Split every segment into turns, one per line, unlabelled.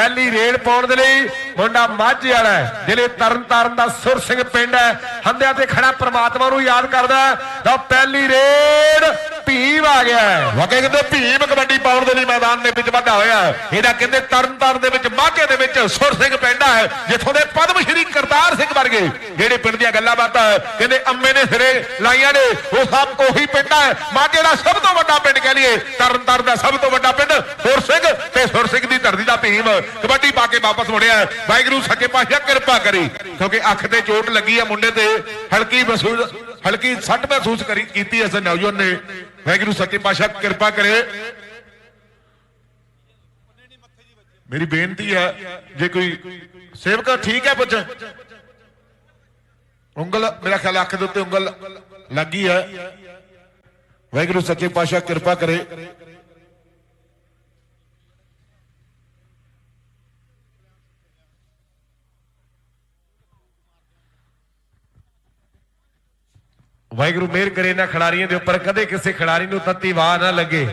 ਪਹਿਲੀ ਰੇਡ ਪਾਉਣ ਦੇ ਲਈ ਮੁੰਡਾ ਮਾਝੇ ਵਾਲਾ ਹੈ, ਜ਼ਿਲ੍ਹੇ ਤਰਨਤਾਰਨ ਦਾ ਸੁਰ ਸਿੰਘ ਪਿੰਡ ਹੈ। ਹੰਦਿਆਂ ਤੇ ਖੜਾ ਪ੍ਰਮਾਤਮਾ ਨੂੰ ਯਾਦ ਕਰਦਾ ਤਾਂ ਪਹਿਲੀ ਰੇਡ ਭੀਮ ਆ ਗਿਆ ਹੈ।
ਕਹਿੰਦੇ ਭੀਮ ਕਬੱਡੀ ਪਾਉਣ ਦੇ ਲਈ ਮੈਦਾਨ ਦੇ ਵਿੱਚ ਵੱਡਾ ਹੋਇਆ ਇਹਦਾ ਕਹਿੰਦੇ ਤਰਨਤਾਰਨ ਦੇ ਵਿੱਚ ਮਾਝੇ ਦੇ ਵਿੱਚ ਸੁਰ ਸਿੰਘ ਪਿੰਡ ਹੈ ਜਿੱਥੋਂ ਦੇ ਪਦਮ ਸ਼੍ਰੀ ਕਰਤਾਰ ਸਿੰਘ ਵਰਗੇ ਜਿਹੜੇ ਪਿੰਡ ਦੀਆਂ ਗੱਲਾਂ ਬਾਤਾਂ ਕਹਿੰਦੇ ਅੰਮੇ ਨੇ ਸਿਰੇ ਲਾਈਆਂ ਨੇ ਉਹ ਸਭ ਉਹੀ ਪਿੰਡ ਹੈ। ਮਾਝੇ ਦਾ ਸਭ ਤੋਂ ਵੱਡਾ ਪਿੰਡ ਕਹਿ ਲਈਏ ਤਰਨਤਾਰਨ ਦਾ ਸਭ ਤੋਂ ਵੱਡਾ ਪਿੰਡ ਸੁਰ ਸਿੰਘ ਤੇ ਸੁਰ ਸਿੰਘ ਦੀ ਧਰਤੀ ਦਾ ਭੀਮ ਕਬੱਡੀ ਪਾ ਕੇ ਵਾਪਸ ਮੁੜਿਆ ਹੈ। ਵਾਹਿਗੁਰੂ ਸੱਚੇ ਪਾਤਸ਼ਾਹ ਕਿਰਪਾ ਕਰੀ ਕਿਉਂਕਿ ਅੱਖ ਤੇ ਚੋਟ ਲੱਗੀ ਹੈ ਮੁੰਡੇ ਤੇ ਹਲਕੀ ਮਹਿਸੂਸ ਹਲਕੀ ਸੱਟ ਮਹਿਸੂਸ ਕਰੀ ਕੀਤੀ ਇਸ ਨੌਜਵਾਨ ਨੇ ਵਾਹਿਗੁਰੂ ਸੱਚੇ ਪਾਤਸ਼ਾਹ ਕਿਰਪਾ ਕਰੇ ਮੇਰੀ ਬੇਨਤੀ ਹੈ ਜੇ ਕੋਈ ਸੇਵਕ ਠੀਕ ਹੈ ਪੁੱਛ ਉਂਗਲ ਮੇਰਾ ਖਿਆਲ ਅੱਖ ਦੇ ਉੱਤੇ ਉਂਗਲ ਲੱਗੀ ਹੈ ਵਾਹਿਗੁਰੂ ਸੱਚੇ ਪਾਤਸ਼ਾਹ ਕਿਰਪਾ ਕਰੇ
ਵਾਹਿਗੁਰੂ ਮਿਹਰ ਕਰੇ ਨਾ ਖਿਡਾਰੀਆਂ ਦੇ ਉੱਪਰ, ਕਦੇ ਕਿਸੇ ਖਿਡਾਰੀ ਨੂੰ ਤੱਤੀ ਵਾਹ ਨਾ ਲੱਗੇ।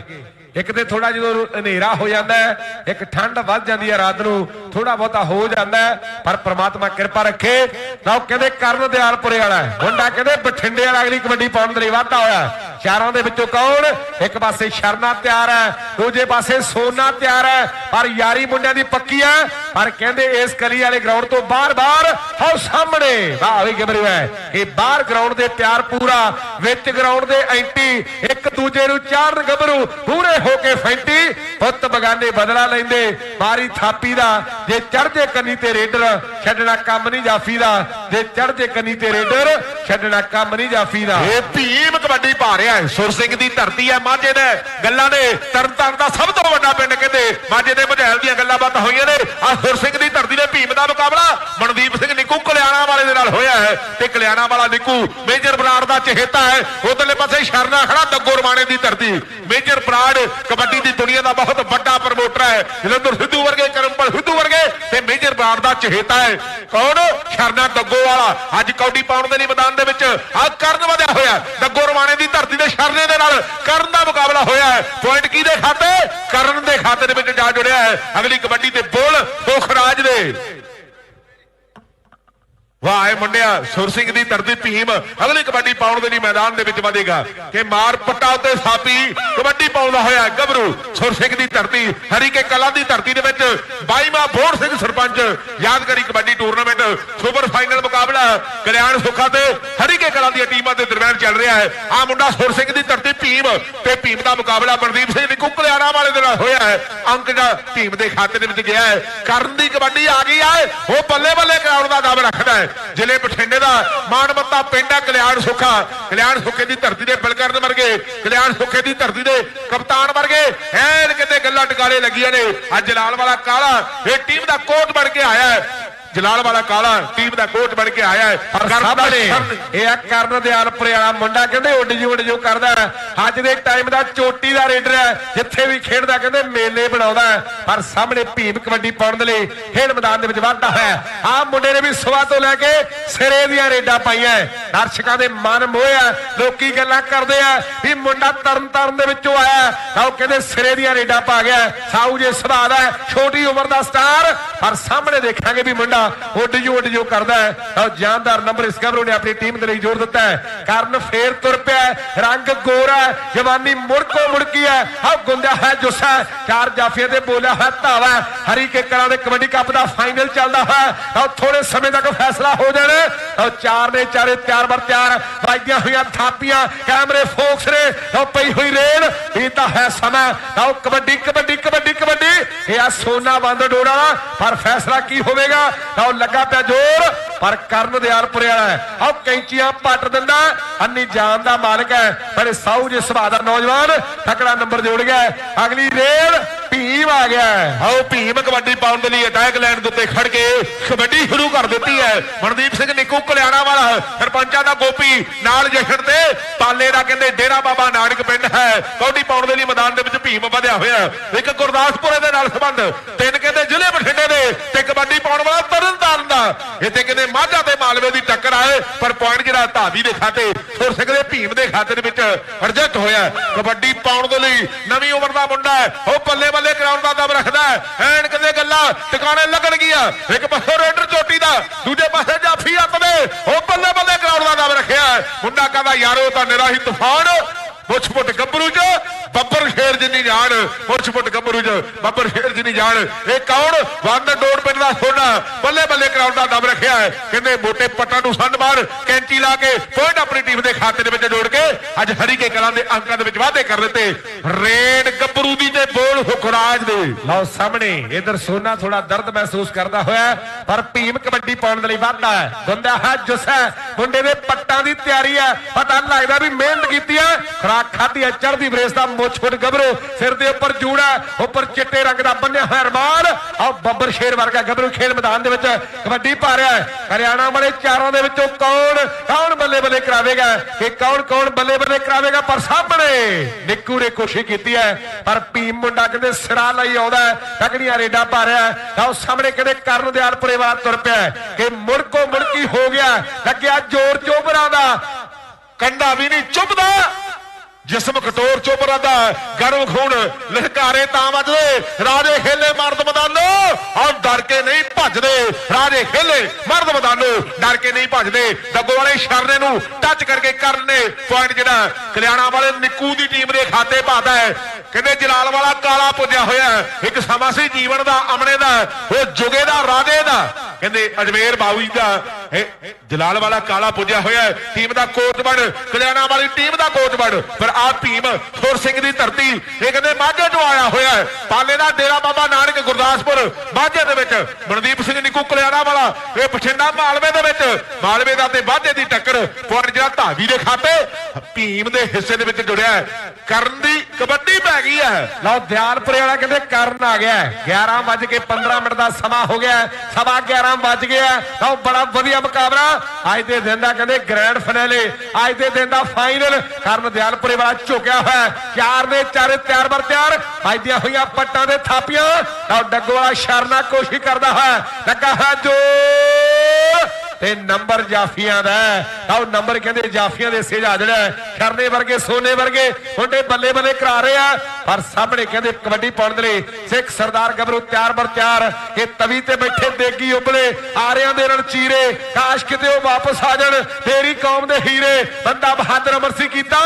ਇੱਕ ਤੇ ਥੋੜਾ ਜਦੋਂ ਹਨੇਰਾ ਹੋ ਜਾਂਦਾ ਹੈ, ਇੱਕ ਠੰਡ ਵੱਧ ਜਾਂਦੀ ਹੈ ਰਾਤ ਨੂੰ ਥੋੜਾ ਬਹੁਤਾ ਹੋ ਜਾਂਦਾ ਹੈ, ਪਰ ਪ੍ਰਮਾਤਮਾ ਕਿਰਪਾ ਰੱਖੇ। ਤਾਂ ਉਹ ਕਹਿੰਦੇ ਕਰਨ ਦਿਆਲਪੁਰੇ ਵਾਲਾ ਮੁੰਡਾ ਕਹਿੰਦੇ ਬਠਿੰਡੇ ਵਾਲਾ ਅਗਲੀ ਕਬੱਡੀ ਪਾਉਣ ਦੇ ਲਈ ਵਾਧਾ ਹੋਇਆ ਹੈ। ਚਾਰਾਂ ਦੇ ਵਿੱਚੋਂ ਕੌਣ? ਇੱਕ ਪਾਸੇ ਸ਼ਰਨਾ ਤਿਆਰ ਹੈ, ਦੂਜੇ ਪਾਸੇ ਸੋਨਾ ਤਿਆਰ ਹੈ, ਪਰ ਯਾਰੀ ਮੁੰਡਿਆਂ ਦੀ ਪੱਕੀ ਹੈ। ਪਰ ਕਹਿੰਦੇ ਇਸ ਕਲੀ ਵਾਲੇ ਗਰਾਊਂਡ ਤੋਂ ਬਾਹਰ-ਬਾਹਰ ਹੋ ਸਾਹਮਣੇ। ਵਾਹ ਵੀ ਗਬਰੂ ਹੈ? ਇਹ ਬਾਹਰ ਗਰਾਊਂਡ ਦੇ ਤਿਆਰ ਪੂਰਾ, ਵਿੱਚ ਗਰਾਊਂਡ ਦੇ ਐਂਟੀ, ਇੱਕ ਦੂਜੇ ਨੂੰ ਚਾਰਨ ਗਬਰੂ ਪੂਰੇ ਹੋ ਕੇ ਫੈਂਟੀ, ਪੁੱਤ ਬਗਾਨੇ ਬਦਲਾ ਲੈਂਦੇ, ਮਾਰੀ ਥਾਪੀ ਦਾ, ਜੇ ਚੜ੍ਹਦੇ ਕੰਨੀ ਤੇ ਰੇਡਰ, ਛੱਡਣਾ ਕੰਮ ਨਹੀਂ ਜਾਫੀ ਦਾ। ਜੇ ਚੜ੍ਹਦੇ ਕੰਨੀ ਤੇ ਰੇਡਰ, ਛੱਡਣਾ ਕੰਮ ਨਹੀਂ ਜਾਫੀ ਦਾ।
ਇਹ ਭੀਮ ਕਬੱਡੀ ਪਾ ਰਿਹਾ ਹੈ। ਸੁਰ ਸਿੰਘ ਦੀ ਧਰਤੀ ਹੈ, ਮਾਝੇ ਨੇ ਗੱਲਾਂ ਨੇ ਤਰਨਤਾਰਨ ਦਾ ਸਭ ਤੋਂ ਵੱਡਾ ਪਿੰਡ ਕਹਿੰਦੇ, ਮਾਝੇ ਦੇ ਮਝੈਲ ਦੀਆਂ ਗੱਲਾਂ ਬਾਤਾਂ ਹੋਈਆਂ ਨੇ। ਆ ਸੁਰ ਸਿੰਘ ਦੀ ਧਰਤੀ ਦੇ ਭੀਮ ਦਾ ਮੁਕਾਬਲਾ ਮਨਦੀਪ ਸਿੰਘ ਨਿੱਕੂ ਕਲਿਆਣਾ ਵਾਲੇ ਦੇ ਨਾਲ ਹੋਇਆ ਹੈ ਤੇ ਕਲਿਆਣਾ ਵਾਲਾ ਨਿੱਕੂ ਮੇਜਰ ਬਰਾੜ ਦਾ ਚਹੇਤਾ ਹੈ। ਉਧਰਲੇ ਪਾਸੇ ਸ਼ਰਨਾ ਖੜਾ ਦੱਗੋ ਰਮਾਣੇ ਦੀ ਧਰਤੀ। ਮੇਜਰ ਬਰਾੜ ਕਬੱਡੀ ਦੀ ਦੁਨੀਆ ਦਾ ਬਹੁਤ ਵੱਡਾ ਪ੍ਰਮੋਟਰ ਹੈ। ਜਲੰਧਰ ਸਿੱਧੂ ਵਰਗੇ ਕਰਮਪਲ ਸਿੱਧੂ ਵਰਗੇ ਤੇ ਮੇਜਰ ਬਰਾੜ ਦਾ ਚਹੇਤਾ ਹੈ। ਕੌਣ? ਸ਼ਰਨਾ ਦੱਗੋ ਵਾਲਾ। ਅੱਜ ਕੌਡੀ ਪਾਉਣ ਦੇ ਲਈ ਮੈਦਾਨ ਦੇ ਵਿੱਚ, ਆ ਕਰਨ ਵਧਿਆ ਹੋਇਆ ਦੱਗੋ ਰਵਾਣੇ ਦੀ ਧਰਤੀ ਦੇ ਸ਼ਰਨੇ ਦੇ ਨਾਲ ਕਰਨ ਦਾ ਮੁਕਾਬਲਾ ਹੋਇਆ ਹੈ। ਪੁਆਇੰਟ ਕਿਹਦੇ ਖਾਤੇ? ਕਰਨ ਦੇ ਖਾਤੇ ਦੇ ਵਿੱਚ ਜਾ ਜੁੜਿਆ ਹੈ। ਅਗਲੀ ਕਬੱਡੀ ਤੇ ਬੋਲ ਸੁਖਰਾਜ ਦੇ। ਵਾਹ ਇਹ ਮੁੰਡਿਆ, ਸੁਰ ਸਿੰਘ ਦੀ ਧਰਤੀ ਭੀਮ, ਅਗਲੀ ਕਬੱਡੀ ਪਾਉਣ ਦੇ ਲਈ ਮੈਦਾਨ ਦੇ ਵਿੱਚ ਵਧੇਗਾ। ਕਿ ਮਾਰ ਪੱਟਾ ਉੱਤੇ ਸਾਪੀ, ਕਬੱਡੀ ਪਾਉਂਦਾ ਹੋਇਆ ਗੱਭਰੂ, ਸੁਰ ਸਿੰਘ ਦੀ ਧਰਤੀ ਹਰੀਕੇ ਕਲਾ ਦੀ ਧਰਤੀ ਦੇ ਵਿੱਚ 22ਵਾਂ ਬੋੜ ਸਿੰਘ ਸਰਪੰਚ, ਯਾਦਗਾਰੀ ਕਬੱਡੀ ਟੂਰਨਾਮੈਂਟ, ਸੁਪਰ ਫਾਈਨਲ ਮੁਕਾਬਲਾ, ਕਲਿਆਣ ਸੁੱਖਾ ਤੇ ਹਰੀਕੇ ਕਲਾ ਦੀਆਂ ਟੀਮਾਂ ਦੇ ਦਰਮਿਆਨ ਚੱਲ ਰਿਹਾ ਹੈ। ਆ ਮੁੰਡਾ ਸੁਰ ਸਿੰਘ ਦੀ ਧਰਤੀ ਭੀਮ ਤੇ ਭੀਮ ਦਾ ਮੁਕਾਬਲਾ ਮਨਦੀਪ ਸਿੰਘ ਦੀ ਕਲਿਆਣਾ ਵਾਲੇ ਦੇ ਨਾਲ ਹੋਇਆ ਹੈ। ਅੰਕ ਦਾ ਭੀਮ ਦੇ ਖਾਤੇ ਦੇ ਵਿੱਚ ਗਿਆ ਹੈ। ਕਰਨ ਦੀ ਕਬੱਡੀ ਆ ਗਈ ਹੈ। ਉਹ ਬੱਲੇ ਬੱਲੇ ਕਰਾਉਣ ਦਾ ਦਮ ਰੱਖਦਾ ਹੈ। ਜ਼ਿਲ੍ਹੇ ਬਠਿੰਡੇ ਦਾ ਮਾਨਮੱਤਾ ਪਿੰਡ ਹੈ ਕਲਿਆਣ ਸੁੱਖਾ। ਕਲਿਆਣ ਸੁੱਖੇ ਦੀ ਧਰਤੀ ਦੇ ਬਲਕਰਨ ਵਰਗੇ, ਕਲਿਆਣ ਸੁੱਖੇ ਦੀ ਧਰਤੀ ਦੇ ਕਪਤਾਨ ਵਰਗੇ, ਐਨ ਕਿਤੇ ਗੱਲਾਂ ਟਿਕਾਰੇ ਲੱਗੀਆਂ ਨੇ। ਅੱਜ ਜਲਾਲ ਵਾਲਾ ਕਾਲਾ ਇਹ ਟੀਮ ਦਾ ਕੋਚ ਬਣ ਕੇ ਆਇਆ ਜਲਾਲ ਵਾਲਾ ਕਾਲਾ ਟੀਮ ਦਾ ਕੋਚ ਬਣ ਕੇ ਆਇਆ ਹੈ
ਸਾਹਮਣੇ ਇਹ ਆ ਕਰਨ ਦਿਆਲਪੁਰੇ ਵਾਲਾ ਮੁੰਡਾ ਕਹਿੰਦੇ ਉੱਡ ਜੂ ਉੱਡ ਜੂ ਕਰਦਾ। ਅੱਜ ਦੇ ਟਾਈਮ ਦਾ ਚੋਟੀ ਦਾ ਰੇਡਰ ਹੈ ਜਿੱਥੇ ਵੀ ਖੇਡਦਾ ਕਹਿੰਦੇ ਮੇਲੇ ਬਣਾਉਂਦਾ। ਪਰ ਸਾਹਮਣੇ ਭੀਮ ਕਬੱਡੀ ਪਾਉਣ ਦੇ ਲਈ ਖੇਡ ਮੈਦਾਨ ਦੇ ਵਿੱਚ ਵਾਧਾ ਹੈ ਆਹ ਮੁੰਡੇ ਨੇ ਵੀ ਸਵਾ ਤੋਂ ਲੈ ਕੇ ਸਿਰੇ ਦੀਆਂ ਰੇਡਾਂ ਪਾਈਆਂ। ਦਰਸ਼ਕਾਂ ਦੇ ਮਨ ਮੋਹਿਆ ਲੋਕੀ ਗੱਲਾਂ ਕਰਦੇ ਆ ਵੀ ਮੁੰਡਾ ਤਰਨ ਤਾਰਨ ਦੇ ਵਿੱਚੋਂ ਆਇਆ। ਤਾਂ ਉਹ ਕਹਿੰਦੇ ਸਿਰੇ ਦੀਆਂ ਰੇਡਾਂ ਪਾ ਗਿਆ। ਸਾਊ ਜੇ ਸੁਭਾਅ ਦਾ ਛੋਟੀ ਉਮਰ ਦਾ ਸਟਾਰ ਪਰ ਸਾਹਮਣੇ ਦੇਖਾਂਗੇ ਵੀ ਮੁੰਡਾ ਉੱਡ ਜੋ ਉੱਡ ਜੋ ਕਰਦਾ ਹੈ। ਤਾਂ ਜਾਨਦਾਰ ਨੰਬਰ ਇਸ ਗੱਭਰੂ ਨੇ ਆਪਣੀ ਟੀਮ ਦੇ ਲਈ ਜੋੜ ਦਿੱਤਾ ਹੈ। ਕਰਨ ਫੇਰ ਤੁਰ ਪਿਆ ਰੰਗ ਗੋਰਾ ਜਵਾਨੀ ਮੁੜਕੋ ਮੁੜਕੀ ਹੈ। ਹਾ ਗੁੰਦਾ ਹੈ, ਜੁੱਸਾ ਚਾਰ ਜਾਫੀਆਂ ਤੇ ਬੋਲਿਆ ਹੈ ਧਾਵਾ ਹਰੀ ਕੇ ਕਰਾਂ ਦੇ ਕਬੱਡੀ ਕੱਪ ਦਾ ਫਾਈਨਲ ਚੱਲਦਾ ਹੈ। ਤਾਂ ਥੋੜੇ ਸਮੇਂ ਤੱਕ ਫੈਸਲਾ ਹੋ ਜਾਣਾ ਤਾਂ ਚਾਰ ਨੇ ਚਾਰੇ ਤਿਆਰ ਬਰ ਤਿਆਰ ਵੱਜਦੀਆਂ ਹੋਈਆਂ ਥਾਪੀਆਂ, ਕੈਮਰੇ ਫੋਕਸ ਨੇ। ਤਾਂ ਪਈ ਹੋਈ ਰੇਲ, ਇਹ ਤਾਂ ਹੈ ਸਮਾਂ ਤਾਂ ਕਬੱਡੀ ਕਬੱਡੀ ਕਬੱਡੀ ਕਬੱਡੀ। ਇਹ ਆ ਸੋਨਾ ਬੰਦ ਡੋੜਾ ਪਰ ਫੈਸਲਾ ਕੀ ਹੋਵੇਗਾ? ਤਾਂ ਉਹ ਲੱਗਾ ਪਿਆ ਜ਼ੋਰ, ਪਰ ਕਰਨ ਦਿਆਲਪੁਰੇ ਵਾਲਾ ਆਹ ਕੈਂਚੀਆਂ ਪੱਟ ਦਿੰਦਾ ਅੰਨੀ ਜਾਨ ਦਾ ਮਾਲਕ ਹੈ ਬੜੇ ਸਾਊ ਜੇ ਸੁਭਾਅ ਦਾ ਨੌਜਵਾਨ ਤਕੜਾ ਨੰਬਰ ਜੋੜ ਗਿਆ ਅਗਲੀ ਰੇਲ ਭੀਮ ਆ ਗਿਆ
ਆਓ ਭੀਮ ਕਬੱਡੀ ਪਾਉਣ ਦੇ ਲਈ ਅਟੈਕ ਲਾਈਨ ਦੇ ਉੱਤੇ ਖੜ ਕੇ ਕਬੱਡੀ ਸ਼ੁਰੂ ਕਰ ਦਿੱਤੀ ਹੈ। ਮਨਦੀਪ ਸਿੰਘ ਨਿੱਕੂ ਕਲਿਆਣਾ ਵਾਲਾ ਸਰਪੰਚਾਂ ਦਾ ਗੋਪੀ, ਨਾਲ ਜਸ਼ਨ ਤੇ ਪਾਲੇ ਦਾ ਕਹਿੰਦੇ ਡੇਰਾ ਬਾਬਾ ਨਾਨਕ ਪਿੰਡ ਹੈ। ਕਬੱਡੀ ਪਾਉਣ ਦੇ ਲਈ ਮੈਦਾਨ ਦੇ ਵਿੱਚ ਭੀਮ ਵਧਿਆ ਹੋਇਆ ਇੱਕ ਗੁਰਦਾਸਪੁਰੇ ਦੇ ਨਾਲ ਸੰਬੰਧ, ਤਿੰਨ ਕਹਿੰਦੇ ਜ਼ਿਲ੍ਹੇ ਬਠਿੰਡੇ ਦੇ, ਤੇ ਕਬੱਡੀ ਪਾਉਣ ਵਾਲਾ ਇੱਥੇ ਕਹਿੰਦੇ ਮਾਝਾ ਤੇ ਮਾਲਵੇ ਦੀ ਟੱਕਰ ਆਏ, ਪਰ ਪੁਆਇੰਟ ਜਿਹੜਾ ਧਾਵੀ ਦੇ ਖਾਤੇ ਸੁਰ ਸਿੰਘ ਦੇ ਭੀਮ ਦੇ ਖਾਤੇ ਦੇ ਵਿੱਚ ਰਿਜੈਕਟ ਹੋਇਆ ਕਬੱਡੀ ਪਾਉਣ ਦੇ ਲਈ ਨਵੀਂ ਉਮਰ ਦਾ ਮੁੰਡਾ ਹੈ, ਉਹ ਬੱਲੇ ਬੱਲੇ ਕਰਾਉਣ ਦਾ ਦਮ ਰੱਖਦਾ ਐਨ ਕਹਿੰਦੇ ਗੱਲਾਂ, ਟਿਕਾਣੇ ਲੱਗਣ ਗਿਆ ਇੱਕ ਪਾਸੇ ਰੇਡਰ ਚੋਟੀ ਦਾ, ਦੂਜੇ ਪਾਸੇ ਜਾਫੀ ਅੱਤ ਦੇ, ਉਹ ਬੱਲੇ ਬੱਲੇ ਕਰਾਉਣ ਦਾ ਦਮ ਰੱਖਿਆ ਮੁੰਡਾ ਕਹਿੰਦਾ, ਯਾਰੋ ਤਾਂ ਨਿਰਾ ਹੀ ਤੂਫਾਨ ਮੁੱਛ ਮੁੱਟ ਗੱਭਰੂ ਚ, ਬੱਬਰ ਸ਼ੇਰ ਜਿੰਨੀ ਜਾਣ ਮੁੱਛ ਮੁੱਟ ਗੱਭਰੂ ਚ, ਬੱਬਰ ਸ਼ੇਰ ਜਿੰਨੀ ਜਾਣ। ਇਹ ਕੌਣ? ਵੰਦ ਡੋੜ ਪਿੰਡ ਦਾ ਸੋਨਾ ਬੱਲੇ ਬੱਲੇ ਕਰਾਉਣ ਦਾ ਦਮ ਰੱਖਿਆ ਹੈ। ਕਹਿੰਦੇ ਮੋਟੇ ਪੱਟਾਂ ਨੂੰ ਸੰਨ ਮਾਰ, ਕੈਂਚੀ ਲਾ ਕੇ ਪੁਆਇੰਟ ਆਪਣੀ ਟੀਮ ਦੇ ਖਾਤੇ ਦੇ ਵਿੱਚ ਜੋੜ ਕੇ ਅੱਜ ਹਰੀਕੇ ਕਲਾਂ ਦੇ ਅੰਕਾਂ ਦੇ ਵਿੱਚ ਵਾਧੇ ਕਰ ਦਿੱਤੇ। ਰੇਡ ਗੱਭਰੂ ਦੀ ਤੇ ਬੋਲ ਹੁਕਰਾਜ ਦੇ।
ਲਓ ਸਾਹਮਣੇ, ਇਧਰ ਸੋਨਾ ਥੋੜਾ ਦਰਦ ਮਹਿਸੂਸ ਕਰਦਾ ਹੋਇਆ ਪਰ ਭੀਮ ਕਬੱਡੀ ਪਾਉਣ ਦੇ ਲਈ ਵਾਧਾ ਹੈ। ਗੁੰਦਾ ਹੈ ਜੁਸ ਮੁੰਡੇ ਦੇ ਪੱਟਾਂ ਦੀ ਤਿਆਰੀ ਹੈ। ਪਤਾ ਲੱਗਦਾ ਵੀ ਮਿਹਨਤ ਕੀਤੀ ਹੈ। ਖਰਾਕ ਖਾਧੀ ਹੈ, ਚੜ੍ਹਦੀ ਬਰੇਸ ਦਾ ਮੁੱਛ ਗੱਭਰੂ, ਸਿਰ ਦੇ ਉੱਪਰ ਜੂੜਾ ਉੱਪਰ ਚਿੱਟੇ ਰੰਗ ਦਾ ਬੰਨਿਆ ਹੋਇਆ ਰਮਾਲ। ਆ ਬੱਬਰ ਸ਼ੇਰ ਵਰਗਾ ਗੱਭਰੂ ਖੇਡ ਮੈਦਾਨ ਦੇ ਵਿੱਚ ਕਬੱਡੀ ਪਾ ਰਿਹਾ ਹੈ। ਹਰਿਆਣਾ ਵਾਲੇ ਚਾਰਾਂ ਦੇ ਵਿੱਚੋਂ ਕੌਣ ਕੌਣ ਬੱਲੇ ਬੱਲੇ ਕਰਾਵੇਗਾ? ਕਿ ਕੌਣ ਕੌਣ ਬੱਲੇ ਬੱਲੇ ਕਰਾਵੇਗਾ? ਪਰ ਸਾਹਮਣੇ ਨਿੱਕੂ ਨੇ ਕੋਸ਼ਿਸ਼ ਕੀਤੀ ਹੈ, ਪਰ ਭੀਮ ਮੁੰਡਾ ਕਹਿੰਦੇ ਸਿਰਾ ਲਈ ਆਉਂਦਾ ਹੈ। ਤਕੜੀਆਂ ਰੇਡਾਂ ਪਾ ਰਿਹਾ ਹੈ। ਤਾਂ ਉਹ ਸਾਹਮਣੇ ਕਹਿੰਦੇ ਕਰਨ ਦਿਆਲ ਪਰਿਵਾਰ ਤੁਰ ਪਿਆ ਕਿ ਮੁੜਕੋ ਮੁੜਕੀ ਹੋ ਗਿਆ। ਲੱਗਿਆ ਜ਼ੋਰ ਚੋਬਰਾਂ ਦਾ।
ਕੰਡਾ ਵੀ ਨਹੀਂ ਚੁੱਭਦਾ। ਜਿਸਮ ਕਟੋਰ ਚੋਬਰਾ ਦਾ ਗਰਮ ਖੂਨ ਲਹਿਕਾਰੇ ਤਾਂ ਵੱਜਦੇ। ਰਾਜੇ ਖੇਲੇ ਮਰਦ ਮੈਦਾਨੋ। ਔਰ ਡਰ ਕੇ ਨਹੀਂ ਭੱਜਦੇ। ਰਾਜੇ ਖੇਲੇ ਮਰਦ ਮੈਦਾਨੋ। ਡਰ ਕੇ ਨਹੀਂ ਭੱਜਦੇ। ਦੱਗੋ ਵਾਲੇ ਸ਼ਰਨੇ ਨੂੰ ਟੱਚ ਕਰਕੇ ਕਰਨੇ। ਪੁਆਇੰਟ ਜਿਹੜਾ ਕਲਿਆਣਾ ਵਾਲੇ ਨਿੱਕੂ ਦੀ ਟੀਮ ਦੇ ਖਾਤੇ ਪਾਦਾ ਹੈ। ਕਹਿੰਦੇ ਜਲਾਲ ਵਾਲਾ ਕਾਲਾ ਪੁੱਜਿਆ ਹੋਇਆ ਇੱਕ ਸਮਾਂ ਸੀ ਜੀਵਨ ਦਾ, ਅਮਨੇ ਦਾ। ਉਹ ਜੁਗੇ ਦਾ, ਰਾਜੇ ਦਾ। ਕਹਿੰਦੇ ਅਜਮੇਰ ਬਾਊ ਜੀ ਦਾ। ਜਲਾਲ ਵਾਲਾ ਕਾਲਾ ਪੁੱਜਿਆ ਹੋਇਆ ਹੈ। ਟੀਮ ਦਾ ਕੋਚ ਬਣ ਕਲਿਆਣਾ ਵਾਲੀ ਟੀਮ ਦਾ ਕੋਚ ਬਣ ਪਰ ਆ ਭੀਮ ਸੁਰ ਸਿੰਘ ਦੀ ਧਰਤੀ, ਇਹ ਕਹਿੰਦੇ ਮਾਝੇ ਤੋਂ ਆਇਆ ਹੋਇਆ ਹੈ। ਪਾਲੇ ਦਾ ਡੇਰਾ ਬਾਬਾ ਨਾਨਕ ਗੁਰਦਾਸਪੁਰ, ਮਾਝੇ ਦੇ ਵਿੱਚ ਮਨਦੀਪ ਸਿੰਘ ਨਿੱਕੂ ਕਲਿਆਣਾ ਵਾਲਾ, ਇਹ ਪਛਿੰਦਾ ਮਾਲਵੇ ਦੇ ਵਿੱਚ ਮਾਲਵੇ ਦਾ ਤੇ ਮਾਝੇ ਦੀ ਟੱਕਰ, ਪੁਆਇੰਟ ਜਿਹੜਾ ਧਾਵੀ ਦੇ ਖਾਤੇ ਭੀਮ ਦੇ ਹਿੱਸੇ ਦੇ ਵਿੱਚ ਜੁੜਿਆ ਹੈ। ਕਰਨ ਦੀ ਕਬੱਡੀ ਪੈ ਗਈ ਹੈ
ਲਓ, ਦਿਆਲਪੁਰੇ ਵਾਲਾ ਕਹਿੰਦੇ ਕਰਨ ਆ ਗਿਆ 11 ਵੱਜ ਕੇ 15 ਮਿੰਟ ਦਾ ਸਮਾਂ ਹੋ ਗਿਆ ਹੈ। ਸਵਾ 11 ਵੱਜ ਗਿਆ ਹੈ। ਲਓ, ਬੜਾ ਵਧੀਆ ਮੁਕਾਬਲਾ। ਅੱਜ ਦੇ ਦਿਨ ਦਾ ਕਹਿੰਦੇ ਗ੍ਰੈਂਡ ਫਾਈਨਲ ਅੱਜ ਦੇ ਦਿਨ ਦਾ ਫਾਈਨਲ ਕਰਨ ਦਿਆਲਪੁਰੇ ਵਾਲਾ ਝੁਕਿਆ ਹੋਇਆ ਚਾਰ ਦੇ ਚਾਰੇ ਤਿਆਰ ਬਰ ਤਿਆਰ। ਅੱਜ ਦੀਆਂ ਹੋਈਆਂ ਪੱਟਾਂ ਦੇ ਥਾਪੀਆਂ। ਲਓ ਡੱਗੋ ਵਾਲਾ ਸ਼ਰਨਾ ਕੋਸ਼ਿਸ਼ ਕਰਦਾ ਹੈ। ਲੱਗਾ ਹੈ ਜੋ ਤੇ ਨੰਬਰ ਜਾਫੀਆਂ ਦਾ ਹੈ। ਨੰਬਰ ਕਹਿੰਦੇ ਜਾਫੀਆਂ ਦੇ ਸਿਰ ਆ ਜਿਹੜਾ ਹੈ। ਵਰਗੇ, ਸੋਨੇ ਵਰਗੇ, ਮੁੰਡੇ ਬੱਲੇ ਬੱਲੇ ਕਰਾ ਰਹੇ ਆ ਪਰ ਸਾਹਮਣੇ ਕਹਿੰਦੇ ਕਬੱਡੀ ਪਾਉਣ ਦੇ ਲਈ ਸਿੱਖ ਸਰਦਾਰ ਗੱਭਰੂ ਤਿਆਰ ਬਰ ਤਿਆਰ ਕਿ ਤਵੀ ਤੇ ਬੈਠੇ ਦੇਗੀ ਉਬਲੇ, ਆਰਿਆਂ ਦੇ ਰਣ ਚੀਰੇ, ਕਾਸ਼ ਕਿਤੇ ਉਹ ਵਾਪਸ ਆ ਜਾਣ ਤੇਰੀ ਕੌਮ ਦੇ ਹੀਰੇ, ਬੰਦਾ ਬਹਾਦਰ ਅਮਰਸੀ ਕੀਤਾ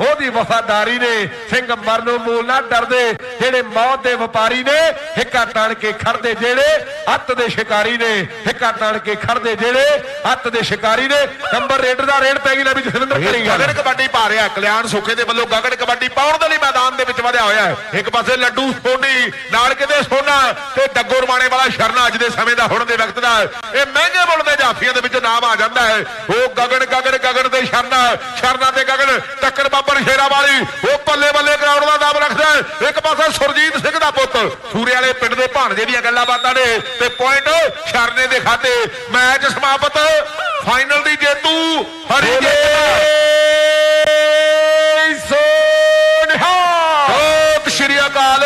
ਉਹਦੀ ਵਫਾਦਾਰੀ ਨੇ ਸਿੰਘ ਮਰਨੋਂ ਮੂਲ ਨਾ ਡਰਦੇ ਜਿਹੜੇ ਮੌਤ ਦੇ ਵਪਾਰੀ ਨੇ ਹਿੱਕਾ ਟਾਣ ਕੇ ਖੜਦੇ ਜਿਹੜੇ ਅੱਤ ਦੇ ਸ਼ਿਕਾਰੀ ਨੇ ਹਿੱਕਾ ਟਾਣ ਕੇ ਖੜਦੇ ਜਿਹੜੇ ਅੱਤ ਦੇ ਸ਼ਿਕਾਰੀ ਨੇ। ਨੰਬਰ ਰੇਡਰ ਦਾ ਰੇਡ ਪੈ ਗਈ ਲੈ ਵੀ ਜਸਵਿੰਦਰ ਕਰੀ ਗੱਲ
ਗਗਨ ਕਬੱਡੀ ਪਾ ਰਿਹਾ ਕਲਿਆਣ ਸੁੱਖੇ ਦੇ ਵੱਲੋਂ ਗਗਨ ਕਬੱਡੀ ਪਾਉਣ ਦੇ ਲਈ ਮੈਦਾਨ ਦੇ ਵਿੱਚ ਵਧਿਆ ਹੋਇਆ ਹੈ। ਇੱਕ ਪਾਸੇ ਲੱਡੂ ਸੋਨੀ ਨਾਲ ਕਿਤੇ ਸੋਨਾ ਤੇ ਡੱਗੋ ਰਮਾਣੇ ਵਾਲਾ ਸ਼ਰਨਾ ਅੱਜ ਦੇ ਸਮੇਂ ਦਾ ਹੁਣ ਦੇ ਵਕਤ ਦਾ। ਇਹ ਮਹਿੰਗੇ ਮੁੱਲ ਦੇ ਜਾਫੀਆਂ ਦੇ ਵਿੱਚ ਨਾਮ ਆ ਜਾਂਦਾ ਹੈ। ਉਹ ਗਗਨ ਗਗਨ ਗਗਨ ਤੇ ਸ਼ਰਨਾ ਸ਼ਰਨਾ ਤੇ ਗਗਨ ਟੱਕਰ ਬਾਬਰ ਸ਼ੇਰਾ ਵਾਲੀ ਉਹ ਬੱਲੇ ਬੱਲੇ ਗਰਾਊਂਡ ਦਾ ਨਾਮ ਰੱਖਦਾ ਪਾਸੇ ਸੁਰਜੀਤ ਸਿੰਘ ਦਾ ਪੁੱਤ। ਸੂਰੇ ਵਾਲੇ ਪਿੰਡ ਦੇ ਭਾਣਜੇ ਦੀਆਂ ਗੱਲਾਂ ਬਾਤਾਂ ਨੇ। ਤੇ ਪੁਆਇੰਟ ਸ਼ਰਨੇ ਦੇ ਖਾਤੇ। ਮੈਚ ਸਮਾਪਤ। ਫਾਈਨਲ ਦੀ ਜੇਤੂ ਹਰੀ ਸਤਿ ਸ਼੍ਰੀ ਅਕਾਲ।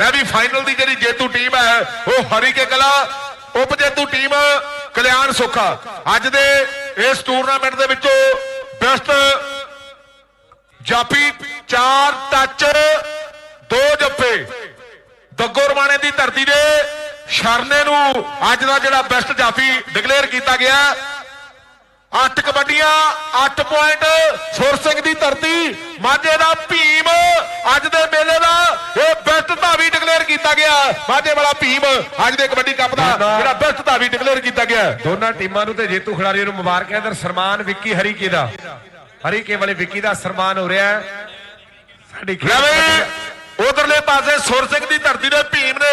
ਮੈਂ ਵੀ ਫਾਈਨਲ ਦੀ ਜਿਹੜੀ ਜੇਤੂ ਟੀਮ ਹੈ ਉਹ ਹਰੀ ਕੇ ਕਲਾ ਉਪ ਜੇਤੂ ਟੀਮ ਕਲਿਆਣ ਸੁਖਾ। ਅੱਜ ਦੇ ਇਸ ਟੂਰਨਾਮੈਂਟ ਦੇ ਵਿੱਚੋਂ ਬੈਸਟ ਜਾਪੀ ਚਾਰ ਟੱਚ ਦੋ ਜੱਫੇ। ਦੱਗੋ ਰਮਾਣੇ ਦੀ ਧਰਤੀ ਦੇ ਸ਼ਰਨੇ ਨੂੰ ਅੱਜ ਦਾ ਜਿਹੜਾ ਬੈਸਟ ਜਾਫੀ ਡਿਕਲੇਅਰ ਕੀਤਾ ਗਿਆ। ਅੱਠ ਕਬੱਡੀਆਂ 8 ਪੁਆਇੰਟ ਸੁਰ ਸਿੰਘ ਦੀ ਧਰਤੀ ਮਾਝੇ ਦਾ ਭੀਮ ਅੱਜ ਦੇ ਮੇਲੇ ਦਾ ਇਹ ਬੈਸਟ ਧਾਵੀ ਡਿਕਲੇਅਰ ਕੀਤਾ ਗਿਆ। ਮਾਝੇ ਵਾਲਾ ਭੀਮ ਅੱਜ ਦੇ ਕਬੱਡੀ ਕੱਪ ਦਾ ਜਿਹੜਾ ਬੈਸਟ ਧਾਵੀ ਡਿਕਲੇਅਰ ਕੀਤਾ ਗਿਆ।
ਦੋਨਾਂ ਟੀਮਾਂ ਨੂੰ ਤੇ ਜੇਤੂ ਖਿਡਾਰੀਆਂ ਨੂੰ ਮੁਬਾਰਕਾਂ ਇਧਰ ਸਨਮਾਨ ਵਿੱਕੀ ਹਰੀਕੇ ਦਾ। ਹਰੀਕੇ ਵਾਲੇ ਵਿੱਕੀ ਦਾ ਸਨਮਾਨ ਹੋ ਰਿਹਾ ਹੈ। ਸਾਡੀ ਖੇਡ
ਉਧਰਲੇ ਪਾਸੇ ਸੁਰ ਸਿੰਘ ਦੀ ਧਰਤੀ ਦੇ ਭੀਮ ਨੇ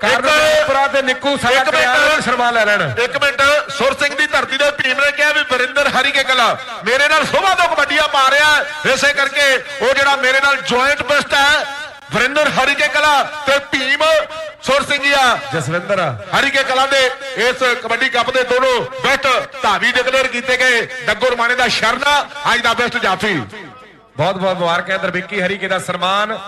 ਕਰਨਪੁਰਾ ਤੇ ਨਿੱਕੂ ਸਾਡਾ
ਇੱਕ ਮਿੰਟ।
ਕਲਿਆਣ ਸਨਮਾਨ ਲੈ ਲੈਣ
ਇੱਕ ਮਿੰਟ ਸੁਰ ਸਿੰਘ ਦੀ ਧਰਤੀ ਦੇ ਭੀਮ ਨੇ ਕਿਹਾ ਵੀ ਵਰਿੰਦਰ ਹਰੀ ਕੇ ਕਲਾ ਮੇਰੇ ਨਾਲ ਸੋਭਾ ਤੋਂ ਕਬੱਡੀਆਂ ਪਾ ਰਿਹਾ ਹੈ। ਇਸੇ ਕਰਕੇ ਉਹ ਜਿਹੜਾ ਮੇਰੇ ਨਾਲ ਜੁਆਇੰਟ ਬੈਸਟ ਹੈ ਵਰਿੰਦਰ ਹਰੀ ਕੇ ਕਲਾ ਤੇ ਭੀਮ ਸੁਰ ਸਿੰਘ ਆ।
ਜਸਵਿੰਦਰ
ਹਰੀ ਕੇ ਕਲਾ ਦੇ ਇਸ ਕਬੱਡੀ ਕੱਪ ਦੇ ਦੋਨੋਂ ਬੈਸਟ ਧਾਵੀ ਡਿਕਲੇਅਰ ਕੀਤੇ ਗਏ। ਡੱਗੋ ਰਮਾਣੇ ਦਾ ਸ਼ਰਨਾ ਅੱਜ ਦਾ ਬੈਸਟ ਜਾਫੀ।
ਬਹੁਤ ਬਹੁਤ ਮੁਬਾਰਕਾਂ ਇਧਰ ਵਿੱਕੀ ਹਰੀਕੇ ਦਾ ਸਨਮਾਨ।